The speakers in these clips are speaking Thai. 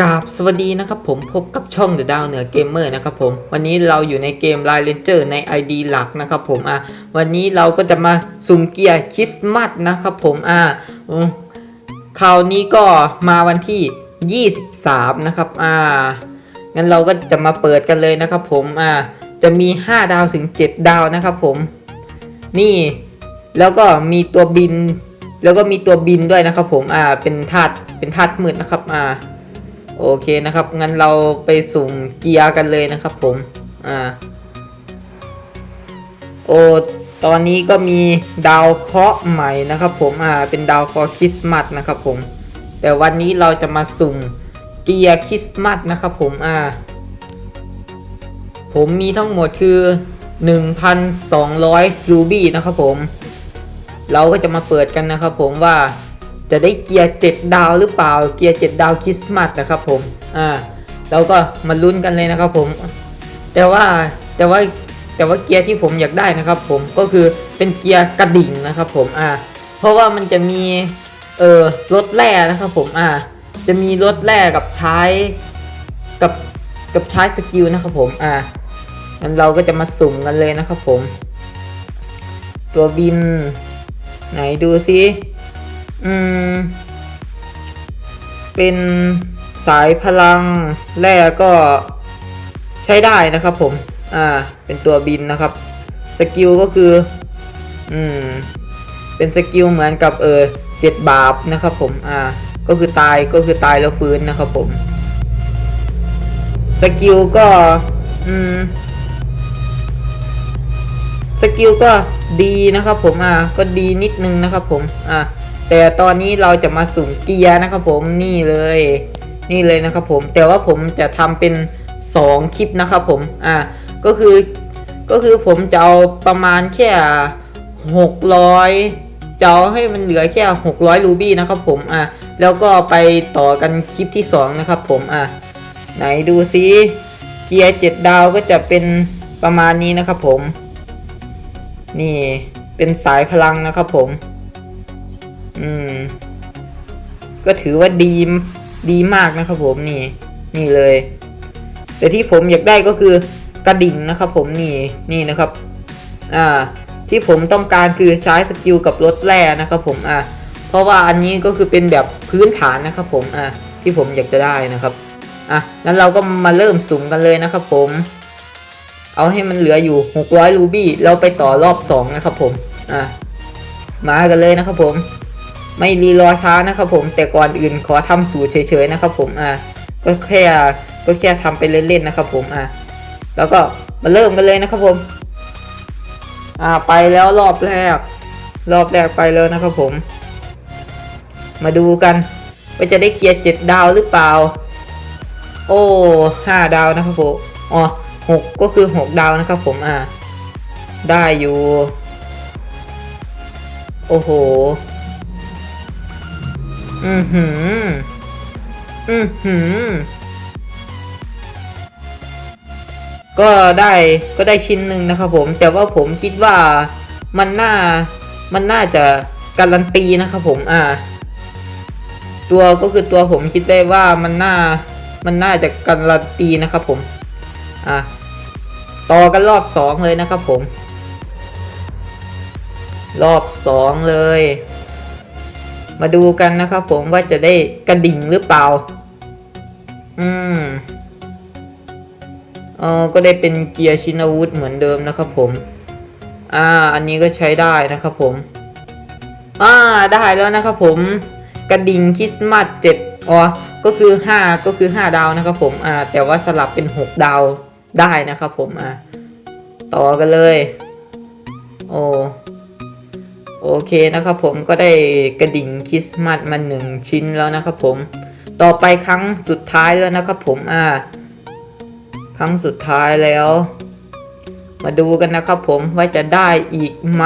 กราบสวัสดีนะครับผมพบกับช่อง The Down เหนือเกมเมอร์นะครับผมวันนี้เราอยู่ในเกม l i เลนเจอร์ใน ID หลักนะครับผมอะวันนี้เราก็จะมาสุ่มเกียร์คริสต์มาสนะครับผมอะคราวนี้ก็มาวันที่ 23 นะครับอ่างั้นเราก็จะมาเปิดกันเลยนะครับผมอ่าจะมี 5 ดาวถึง 7 ดาวนะครับผม นี่แล้วก็มีตัวบิน แล้วก็มีตัวบินด้วยนะครับผมอ่าเป็นธาตุเป็นธาตุมืดนะครับอ่า โอเคนะครับ งั้นเราไปสุ่มเกียร์กันเลยนะครับผม อ่า โอ้ตอนนี้ก็มีดาวเคราะห์ใหม่นะครับผม อ่า เป็นดาวเคราะห์คริสต์มาสนะครับผม แต่วันนี้เราจะมาสุ่มเกียร์คริสต์มาสนะครับผม อ่า ผมมีทั้งหมดคือ 1,200รูบี้นะครับผม เราก็จะมาเปิดกันนะครับผมว่า จะได้เกียร์ 7 ดาวหรือเปล่า เกียร์ 7 ดาวคริสต์มาสนะครับผม อ่าเราก็มาลุ้นกันเลยนะครับผม แต่ว่าแต่ว่าแต่ว่าเกียร์ที่ผมอยากได้นะครับผมก็คือเป็นเกียร์กระดิ่งนะครับผม อ่า เพราะว่ามันจะมีเอ่อรถแร่นะครับผม อ่า จะมีรถแร่กับใช้กับกับใช้สกิลนะครับผม อ่างั้นเราก็จะมาสุ่มกันเลยนะครับผม ตัวบิน ไหนดูซิ อืม เป็นสายพลังแร่ก็ใช้ได้นะครับผม อ่า เป็นตัวบินนะครับ สกิลก็คือ อืม เป็นสกิลเหมือนกับเออเจ็ดบาปนะครับผม อ่า ก็คือตายก็คือตายแล้วฟื้นนะครับผม สกิลก็ อืม สกิลก็ดีนะครับผม อ่า ก็ดีนิดนึงนะครับผม อ่า แต่ตอนนี้เราจะมาสุ่มเกียร์นะครับผมนี่เลย นี่เลยนะครับผมแต่ว่าผมจะทำเป็น 2 คลิปนะครับผมอ่าก็คือก็คือผมจะเอาประมาณแค่600จะเอาให้มันเหลือแค่ 600 รูบี้นะครับผมอ่าแล้วก็ไปต่อกันคลิปที่ 2 นะครับผมอ่าไหนดูซิเกียร์7ดาวก็จะเป็นประมาณนี้นะครับผม นี่เป็นสายพลังนะครับผม อืม ก็ถือว่าดีดีมากนะครับผมนี่ นี่เลย แต่ที่ผมอยากได้ก็คือกระดิ่งนะครับ ผมนี่นี่นะครับ อ่า ที่ผมต้องการคือใช้สกิลกับรถแร่นะครับ ผมอ่าเพราะว่าอันนี้ก็คือเป็นแบบพื้นฐานนะครับ ผมอ่าที่ผมอยากจะได้นะครับอะงั้นเราก็มาเริ่มสุ่มกันเลยนะครับ ผม เอาให้มันเหลืออยู่ 600รูบี้เราไปต่อรอบ 2 นะครับผม อะ มากันเลยนะครับผม ไม่รีรอช้านะครับผมแต่ก่อนอื่นขอทำสูตรเฉยๆนะครับผมอะก็แค่ก็แค่ทำไปเล่นๆนะครับผมอะแล้วก็มาเริ่มกันเลยนะครับผมอ่าไปแล้วรอบแรก รอบแรกไปแล้วนะครับผม มาดูกันว่าจะได้เกียร์เจ็ดดาวหรือเปล่า โอ้ห้าดาวนะครับผมอ๋อหกก็คือหกดาวนะครับผมอ่าได้อยู่ โอ้โห อือหือ อือหือ ก็ได้ก็ได้ชิ้นหนึ่งนะครับผม แต่ว่าผมคิดว่ามันน่า มันน่าจะการันตีนะครับผม อ่า ตัวก็คือตัวผมคิดได้ว่ามันน่า มันน่าจะการันตีนะครับผม อะต่อกันรอบสองเลยนะครับผม รอบสองเลย มาดูกันนะครับผมว่าจะได้กระดิ่งหรือเปล่า อืมเออก็ได้เป็นเกียร์ชินอาวุธเหมือนเดิมนะครับผม อ่า อันนี้ก็ใช้ได้นะครับผม อ่า ได้แล้วนะครับผม กระดิ่งคริสต์มาสเจ็ดอ๋อ ก็คือห้าก็คือห้าดาวนะครับผม อ่า แต่ว่าสลับเป็นหกดาวได้นะครับผม อ่า ต่อกันเลย โอ้ โอเคนะครับผมก็ได้กระดิ่งคริสต์มาสมาหนึ่งชิ้นแล้วนะครับผมต่อไปครั้งสุดท้ายแล้วนะครับผมอ่าครั้งสุดท้ายแล้ว มาดูกันนะครับผมว่าจะได้อีกไหม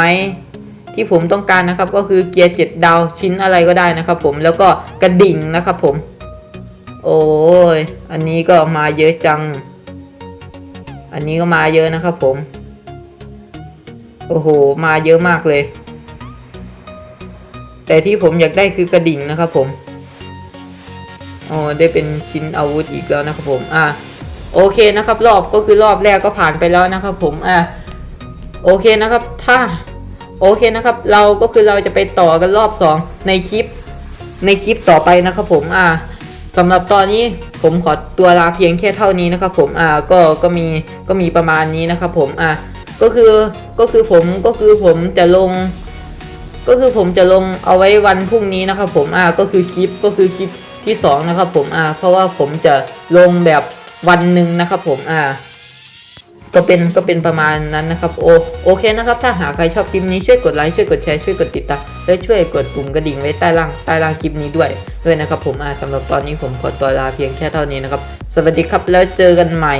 ที่ผมต้องการนะครับก็คือเกียร์เจ็ดดาวชิ้นอะไรก็ได้นะครับผมแล้วก็กระดิ่งนะครับผม โอ้ยอันนี้ก็มาเยอะจัง อันนี้ก็มาเยอะนะครับผม โอ้โห มาเยอะมากเลย แต่ที่ผมอยากได้คือกระดิ่งนะครับผมโอ้ได้เป็นชิ้นอาวุธอีกแล้วนะครับผมอะโอเคนะครับ รอบก็คือรอบแรกก็ผ่านไปแล้วนะครับ ผมอะโอเคนะครับ ถ้าโอเคนะครับ เราก็คือเราจะไปต่อกันรอบสองในคลิป ในคลิปต่อไปนะครับ ผมอ่าสำหรับตอนนี้ผมขอตัวลาเพียงแค่เท่านี้นะครับ ผมอ่าก็ก็มีก็มีประมาณนี้นะครับ ผมอ่าก็คือก็คือผมก็คือผมจะลง ก็คือผมจะลงเอาไว้วันพรุ่งนี้นะครับผมอ่าก็คือคลิปก็คือคลิปที่สองนะครับผมอ่าเพราะว่าผมจะลงแบบวันหนึ่งนะครับผมอ่าก็เป็นก็เป็นประมาณนั้นนะครับโอโอเคนะครับ ถ้าหากใครชอบคลิปนี้ช่วยกดไลค์ช่วยกดแชร์ช่วยกดติดตามและช่วยกดปุ่มกระดิ่งไว้ใต้ล่างใต้ล่างคลิปนี้ด้วยด้วยนะครับผมอ่าสำหรับตอนนี้ผมขอตัวลาเพียงแค่เท่านี้นะครับ สวัสดีครับแล้วเจอกันใหม่